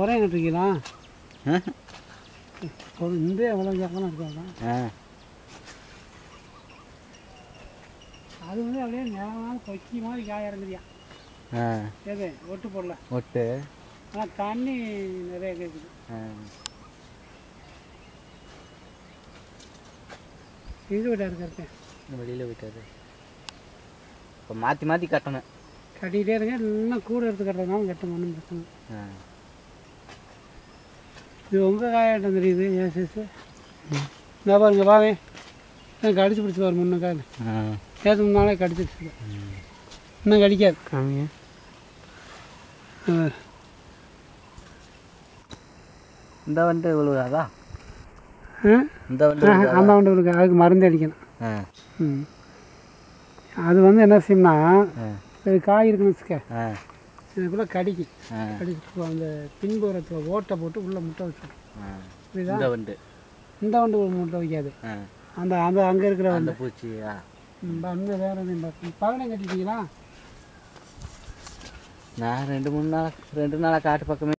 உரம் கட்டுறீங்களா இந்த எவ்வளோ ஜாக்கமாக இருக்காங்க. அது வந்து அப்படியே நிலமான கொக்கி மாதிரி காய இறங்குதியா எது? ஒட்டு போடல ஒட்டு. ஆனால் தண்ணி நிறைய கேட்குது எங்கே விட்டா இருக்கிறது வெளியில் போயிட்டாரு இப்போ மாற்றி மாற்றி கட்டணும். கட்டிக்கிட்டே இருங்க. இன்னும் கூட எடுத்து கட்டுறதுனாலும் கட்டும் ஒன்றும் பிரச்சனை இது உங்கள் காயாட்டம் தெரியுது ஏன் சேஸு இந்த பாருங்க வாவே நான் கடிச்சு பிடிச்சி பாரு முன்ன காயில் ஆ. ஏற்ற முன்னாலே கடிச்சிருச்சு இன்னும் கடிக்காது. காமிங்க. இந்த வந்து விழுகாதா? இந்த ஆ, அந்த வண்டு இருக்கு அதுக்கு மருந்து அடிக்கணும். ம். அது வந்து என்ன இது காய் இருக்குன்னு வச்சுக்க. இதுக்குள்ளே கடிக்கு. கடிச்சு அந்த பின்புறத்தில் ஓட்டை போட்டு உள்ளே முட்டை வச்சிடும் புரியுதா? இந்த வந்து இந்த வண்டு ஒரு முட்டை வைக்காது. அந்த அந்த அங்கே இருக்கிற வண்டு. பூச்சியா அந்த வேற பகனை கட்டிட்டீங்களா? நான் ரெண்டு மூணு நாள் ரெண்டு நாளாக காட்டு பக்கமே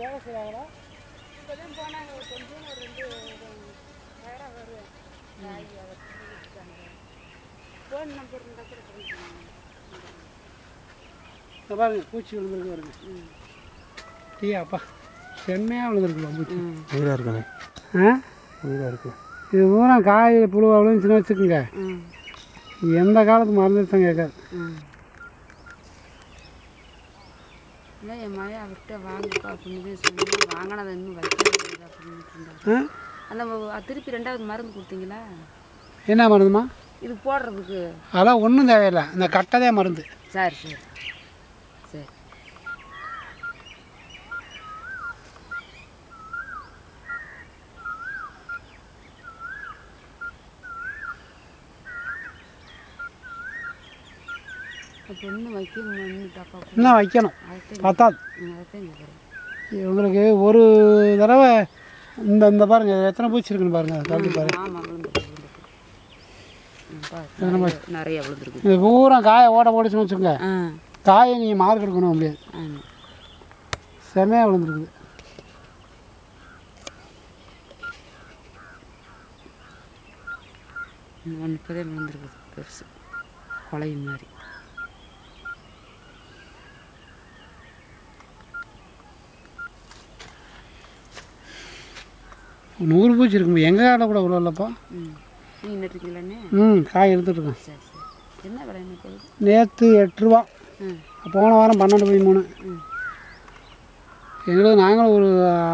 வேலை செய்கிறாங்களா இங்க பாருங்க பூச்சி விழுந்துருக்கு பாருங்க. செம்மையாக விழுந்துருக்கு பூச்சி. உயிராக இருக்குண்ணே. ஆ? உயிராக இருக்கு. இது பூரா காய் புழுவா விழுந்துச்சுன்னு வச்சுக்கோங்க. எந்த காலத்து மறந்துட்டு கேட்காது. இல்லை என் மழையை அவர்கிட்ட வாங்கப்பா அப்படின்னு சொல்லி வாங்கினதை இன்னும் வைக்க அப்படின்னு இருந்தார் அந்த திருப்பி ரெண்டாவது மருந்து கொடுத்தீங்களா? என்ன மருந்துமா இது போடுறதுக்கு. அதெல்லாம் ஒன்றும் தேவையில்லை. இந்த கட்டதே மருந்து. சரி சரி. சரி. இன்னும் இன்னும் வைக்கணும் பத்தாது உங்களுக்கு ஒரு தடவை இந்த இந்த பாருங்க எத்தனை பூச்சி இருக்குன்னு பாருங்க தள்ளி பாருங்க. ஆமாம் விழுந்துருக்கு விழுந்துருக்கு. ம், பாரு, நிறைய- இது பூரா காயை ஓட போட்டுச்சுன்னு வச்சுக்கோங்க. காயை நீங்கள் மார்க் எடுக்கணும் முடியாது ஆமாம் செமையாக விழுந்துருக்குது ஒன்று இப்போதே விழுந்துருக்குது பெருசு. குலையும் மாதிரி. நூறு பூச்சி இருக்கும். எங்கள் காட்டில் கூட நீங்கள் நட்டுருக்கீங்களாண்ணே ம் காய் போகுது? நேற்று எட்டு ரூபா ம் போன வாரம் பன்னெண்டு போய் மூணு. ம். எங்களுக்கு நாங்களும் ஒரு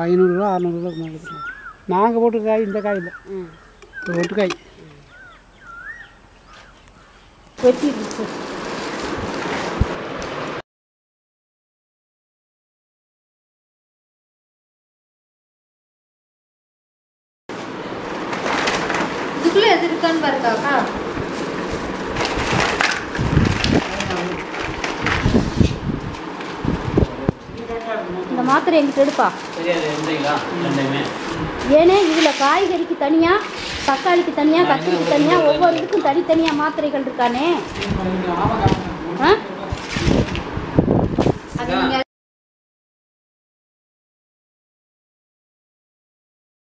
ஐநூறுரூவா அறநூறுவா மேலே எடுத்துருவோம் நாங்கள் போட்டு காய் இந்த காய் இல்லை. ஒரு ஒட்டு காய். வெட்டிடுச்சு இதுக்குள்ள இந்த மாத்திரை எங்கிட்ட எடுப்பா. ஏனே இதில் காய்கறிக்கு தனியாக தக்காளிக்கு தனியாக கத்திரிக்கு தனியாக ஒவ்வொரு இதுக்கும் தனித்தனியாக மாத்திரைகள் இருக்கானே.